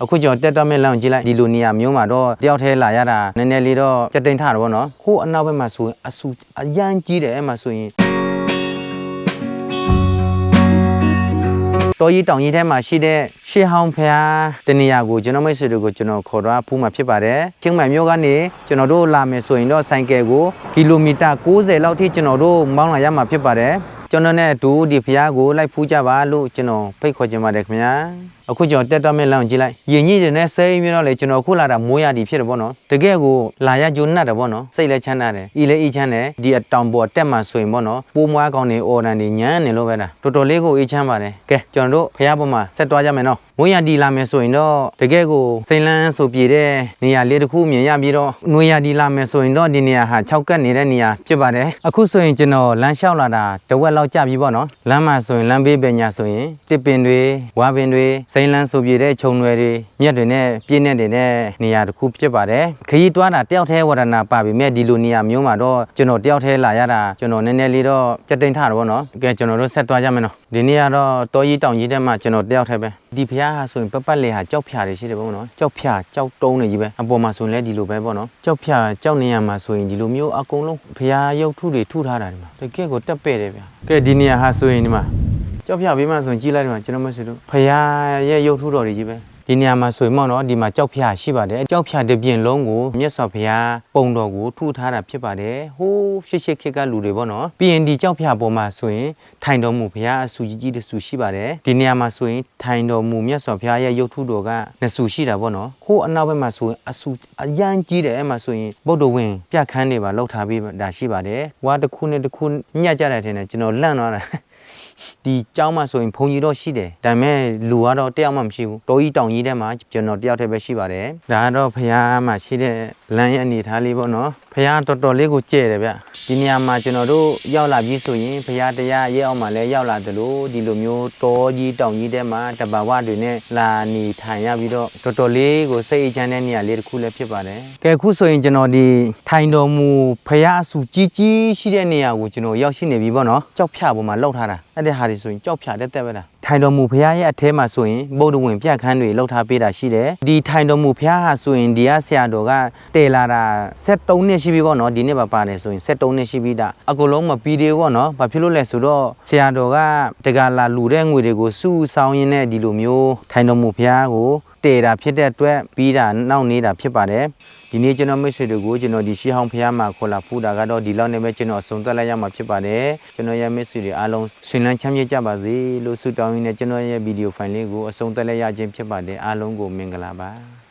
အခုကျွန်တော်တက်တော့မဲ့လမ်းကိုကြည့်လိုက်ဒီလိုနေရာမျိုးမှာတော့တယောက်တည်းလာရတာနည်းနည်းလေးတော့ကြက်တိန်ထတာပေါ့နော်ဟိုအနောက်ဘက်မှာဆိုရင်အဆူအရန်ကြီးတယ်အဲ့မှာဆိုရင်တော်ကြီးတောင်ကြီးထဲမှာရှိတဲ့ရှေးဟောင်းဖျားတနေရာကိုကျွန်တော်မိတ်ဆွေတို့ကိုကျွန်တော်ခေါ်တော့ဖူးမှာဖြစ်ပါတယ်ချင်းမိုင်မြို့ကနေကျွန်တော်တို့လာမယ်ဆိုရင်တော့ဆိုင်ကယ်ကိုကီလိုမီတာ60လောက်ထိကျွန်တော်တို့မောင်းလာရမှာဖြစ်ပါတယ် ကျွန်တော်နဲ့အတူဒီဖျားကိုလိုက်ဖူးကြပါလို့ကျွန်တော်ဖိတ်ခေါ်ချင်ပါတယ်ခင်ဗျာအခုကျွန်တော်တက်တော့မဲ့လမ်းကိုကြည့်လိုက်ရင်ကြီးတဲ့နဲ့စိမ်းပြီးတော့လေကျွန်တော်ခုလာတာမိုးရသည်ဖြစ်တယ်ပေါ့နော်တကယ်ကိုလာရဂျုံနတ်တယ်ပေါ့နော်စိတ်လည်းချမ်းသာတယ်ဤလည်းဤချမ်းတယ်ဒီအတောင်ပေါ်တက်မှာဆိုရင်ပေါ့နော်ပိုးမွားကောင်းနေအော်တန်နေညမ်းနေလို့ပဲလားတော်တော်လေးကိုအေးချမ်းပါတယ်ကဲကျွန်တော်တို့ဖျားပေါ်မှာဆက်သွားကြမယ်နော်မိုးရသည်လာမယ်ဆိုရင်တော့တကယ်ကိုစိန်လန်းဆိုပြေတဲ့နေရာလေးတစ်ခုမြင်ရပြီးတော့နွေရသည်လာမယ်ဆိုရင်တော့ဒီနေရာဟာ6ကတ်နေတဲ့နေရာဖြစ်ပါတယ်အခုဆိုရင်ကျွန်တော်လမ်းလျှောက်လာတာတဝက်လောက်ကြာပြီပေါ့နော်လမ်းမှာဆိုရင်လမ်းဘေးပညာဆိုရင်တစ်ပင်တွေဝါပင်တွေစိန်လန်းဆိုပြေတဲ့ခြုံတွေတွေမြက်တွေနဲ့ပြည့်နေတဲ့နေရာတစ်ခုဖြစ်ပါတယ်ခရီးတွားတာတယောက်တည်းဝရဏပါပြီမြက်ဒီလိုနေရာမျိုးမှာတော့ကျွန်တော်တယောက်တည်းလာရတာကျွန်တော်နည်းနည်းလေးတော့ကြက်တိန်ထတာပေါ့နော်ကဲကျွန်တော်တို့ဆက်သွားကြမယ်နော်ဒီနေ့ကတော့တောကြီးတောင်ကြီးထဲမှာကျွန်တော်တယောက်တည်းပဲဒီဖျားဟာဆိုရင်ပပတ်လေဟာကြောက်ဖြာတွေရှိတယ်ပေါ့နော်ကြောက်ဖြာကြောက်တုံးနေကြီးပဲအပေါ်မှာဆိုရင်လည်းဒီလိုပဲပေါ့နော်ကြောက်ဖြာကြောက်နေရမှာဆိုရင်ဒီလိုမျိုးအကုန်လုံးဖျားရုပ်ထုတွေထုထားတာဒီမှာတကယ်ကိုတက်ပဲ့တယ်ဗျာ ကဲဒီနေရာဟာဆိုရင်ဒီမှာကြောက်ဖြာဘေးမှာဆိုရင်ကြီးလိုက်ဒီမှာကျွန်တော်မဆွေတို့ဖျားရဲ့ရုပ်ထုတော်တွေကြီးပဲ ဒီနေရာမှာဆိုရင်မောင်တော့ဒီမှာကြောက်ဖြာရှိပါတယ်ကြောက်ဖြာတစ်ပြင်လုံးကိုမြတ်စွာဘုရားပုံတော်ကိုထုထားတာဖြစ်ပါတယ်ဟိုးရှစ်ရှစ်ခေတ်ကလူတွေပေါ့နော်ပြီးရင်ဒီကြောက်ဖြာပေါ်မှာဆိုရင်ထိုင်တော်မူဘုရားအဆူကြီးကြီးတစ်ဆူရှိပါတယ်ဒီနေရာမှာဆိုရင်ထိုင်တော်မူမြတ်စွာဘုရားရဲ့ရုပ်ထုတော်ကနှစ်ဆူရှိတာပေါ့နော်ဟိုးအနောက်ဘက်မှာဆိုရင်အဆူအရန်ကြီးတယ်အဲ့မှာဆိုရင်ဗုဒ္ဓဝင်ပြခန်းတွေပါလောက်ထားပြီးဒါရှိပါတယ်ဝါတစ်ခုနဲ့တစ်ခုညှက်ကြတယ်ထင်တယ်ကျွန်တော်လန့်သွားတာ ဒီကျောင်းမှာဆိုရင်ဘုံကြီးတော့ရှိတယ်ဒါပေမဲ့လူကတော့တယောက်မှမရှိဘူးတောကြီးတောင်ကြီးထဲမှာကျွန်တော်တယောက်တည်းပဲရှိပါတယ်ဒါကတော့ဖះမှာရှိတဲ့ လမ်းရဲ့အနေထားလေးပေါ့နော်ဖះတော်တော်လေးကိုကြဲ့တယ်ဗျဒီနေရာမှာကျွန်တော်တို့ရောက်လာပြီးဆိုရင်ဖះတရားရဲ့အောက်မှာလည်းရောက်လာတယ်လို့ဒီလိုမျိုးတောကြီးတောင်ကြီးထဲမှာတဘာဝတွေနဲ့လာနေထိုင်ရပြီးတော့တော်တော်လေးကိုစိတ်အေးချမ်းတဲ့နေရာလေးတစ်ခုလည်းဖြစ်ပါတယ်ကဲအခုဆိုရင်ကျွန်တော်ဒီထိုင်တော်မူဖះအဆူကြီးကြီးရှိတဲ့နေရာကိုကျွန်တော်ရောက်ရှိနေပြီပေါ့နော်ကြောက်ဖြပေါ်မှာလောက်ထားတာအဲ့ဒီဟာတွေဆိုရင်ကြောက်ဖြတက်တက်ပဲလား ထိုင်တော်မူဖះရဲ့အထဲမှာဆိုရင်ဗုဒ္ဓဝင်ပြတ်ခန်းတွေလောက်ထားပေးတာရှိတယ်ဒီထိုင်တော်မူဖះဟာဆိုရင်ဒီကဆရာတော်ကတည်လာတာ73နှစ်ရှိပြီပေါ့နော်ဒီနေ့ပါပါတယ်ဆိုရင်73နှစ်ရှိပြီဒါအကုန်လုံးမပြီးသေးဘူးပေါ့နော်ဘာဖြစ်လို့လဲဆိုတော့ဆရာတော်ကတကလာလူတဲ့ငွေတွေကိုစုဆောင်းရင်းနဲ့ဒီလိုမျိုးထိုင်တော်မူဖះကိုတည်တာဖြစ်တဲ့အတွက်ပြီးတာနောက်နေတာဖြစ်ပါတယ် ဒီနေ့ကျွန်တော်မိတ်ဆွေတို့ကိုကျွန်တော်ဒီရှီဟောင်းဖះမှာခေါ်လာဖူးတာကတော့ဒီလောက်နဲ့ပဲကျွန်တော်အဆုံးသတ်လိုက်ရမှာဖြစ်ပါတယ်ကျွန်တော်ရဲ့မိတ်ဆွေတွေအားလုံးဆွေးနွေးချမ်းမြေ့ကြပါစေလို့ဆုတောင်းရင်းနဲ့ကျွန်တော်ရဲ့ဗီဒီယိုဖိုင်လေးကိုအဆုံးသတ်လိုက်ရခြင်းဖြစ်ပါတယ်အားလုံးကိုမင်္ဂလာပါ